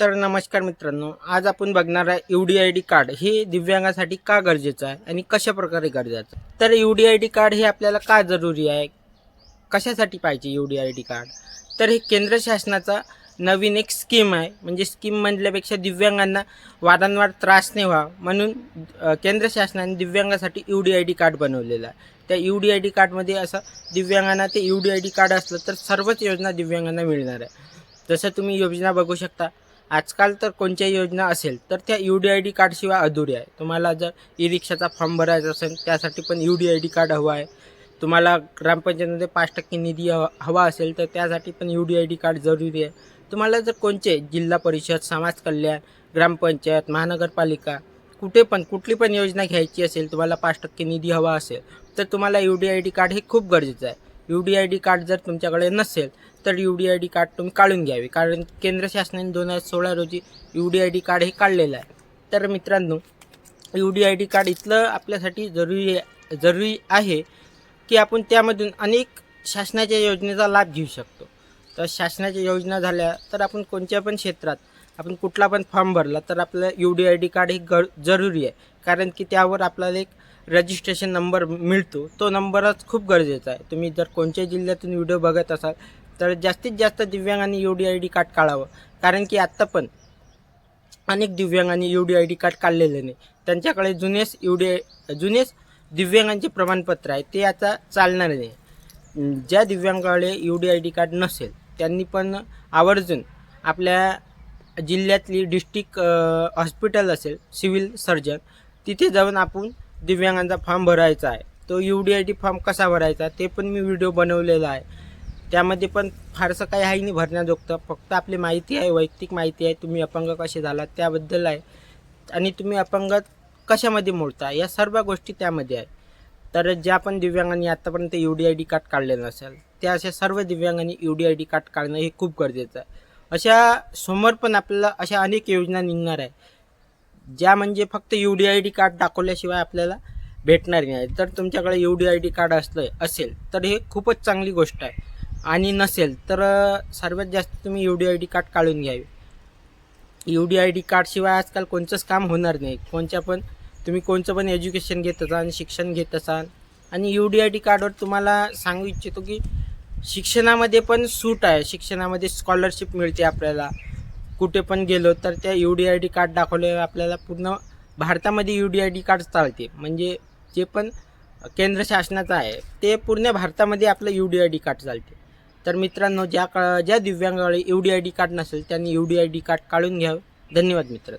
तर नमस्कार मित्रांनो आज आपण बघणार आहे U D I D card हे दिव्यांगासाठी का गरजेचं आहे आणि कशा प्रकारे गरजेचं आहे? तर U D I D card हे आपल्याला का जरुरी आहे? कशासाठी पाहिजे U D I D card तर हे केंद्र शासनाचा नवीन एक स्कीम आहे. म्हणजे स्कीम म्हटल्यापेक्षा दिव्यांगांना वारंवार त्रास नाही व्हा म्हणून केंद्र शासनाने दिव्यांगासाठी U D I D card बनवलेलं आहे. त्या यू डी आय डी कार्डमध्ये असं दिव्यांगांना ते U D I D card असलं तर सर्वच योजना दिव्यांगांना मिळणार आहे. जसं तुम्ही योजना बघू शकता आजकाल तर कोणत्याही योजना असेल तर त्या यू डी आय डी कार्डशिवाय अधुरी आहे. तुम्हाला जर ई रिक्षाचा फॉर्म भरायचा असेल त्यासाठी पण U D I D card हवं आहे. तुम्हाला ग्रामपंचायतीमध्ये पाच टक्के निधी हवा हवा असेल तर त्यासाठी पण U D I D card जरुरी आहे. तुम्हाला जर कोणते जिल्हा परिषद समाज कल्याण ग्रामपंचायत महानगरपालिका कुठे पण कुठली पण योजना घ्यायची असेल तुम्हाला पाच टक्के निधी हवा असेल तर तुम्हाला U D I D card हे खूप गरजेचं आहे. U D I D card जर तुमच्याकडे नसेल तर U D I D card तुम्ही काढून घ्यावे. कारण केंद्र शासनाने दोन हजार सोळा रोजी U D I D card हे काढलेलं आहे. तर मित्रांनो U D I D card इथलं आपल्यासाठी जरुरी जरुरी आहे की आपण त्यामधून अनेक शासनाच्या योजनेचा लाभ घेऊ शकतो. तर शासनाच्या योजना झाल्या तर आपण कोणत्या पण क्षेत्रात आपण कुठला पण फॉर्म भरला तर आपलं U D I D card हे गर जरुरी आहे. कारण की त्यावर आपल्याला एक रजिस्ट्रेशन नंबर मिळतो. तो नंबरच खूप गरजेचा आहे. तुम्ही जर कोणत्या जिल्ह्यातून व्हिडिओ बघत असाल तर जास्तीत जास्त दिव्यांगांनी U D I D card काढावं. कारण की आत्ता पण अनेक दिव्यांगांनी U D I D card काढलेले नाही. त्यांच्याकडे जुनेच यू डी आय जुनेच दिव्यांगांचे प्रमाणपत्र आहे. ते आता चालणार नाही. ज्या दिव्यांगाकडे U D I D card नसेल त्यांनी पण आवर्जून आपल्या जिल्ह्यातली डिस्ट्रिक्ट हॉस्पिटल असेल सिव्हिल सर्जन तिथे जाऊन आपण दिव्यांगांचा फॉर्म भरायचा आहे. तो U D I D form कसा भरायचा ते पण मी व्हिडिओ बनवलेला आहे. त्यामध्ये पण फारसं काही आहे नाही भरण्याजोगतं. फक्त आपली माहिती आहे वैयक्तिक माहिती आहे. तुम्ही अपंग कसे झाला त्याबद्दल आहे. आणि तुम्ही अपंग कशामध्ये मोडता? या सर्व गोष्टी त्यामध्ये आहे. तर ज्या पण दिव्यांगांनी आत्तापर्यंत U D I D card काढलेलं नसेल त्या अशा सर्व दिव्यांगांनी U D I D card काढणं हे खूप गरजेचं आहे. अशा समोर पण आपल्याला अशा अनेक योजना निघणार आहे. ज्या म्हणजे फक्त U D I D card दाखवल्याशिवाय आपल्याला भेटणार नाही. तर तुमच्याकडे U D I D card असलं असेल तर हे खूपच चांगली गोष्ट आहे. आणि नसेल तर सर्वात जास्त तुम्ही U D I D card काढून घ्यावे. यू डी आय डी कार्डशिवाय आजकाल कोणतंच काम होणार नाही. कोणत्या पण तुम्ही कोणचं पण एज्युकेशन घेत असाल शिक्षण घेत असाल आणि यू डी आय डी कार्डवर तुम्हाला सांगू इच्छितो की शिक्षणामध्ये पण सूट आहे. शिक्षणामध्ये स्कॉलरशिप मिळते आपल्याला. कुठे पण गेलो तर त्या U D I D card दाखवल्यावर आपल्याला पूर्ण भारतामध्ये U D I D card चालते. म्हणजे जे पण केंद्र शासनाचं आहे ते पूर्ण भारतामध्ये आपलं U D I D card चालते. तर मित्रांनो ज्या का ज्या दिव्यांगाकडे U D I D card नसेल त्यांनी U D I D card काढून घ्यावं. धन्यवाद मित्र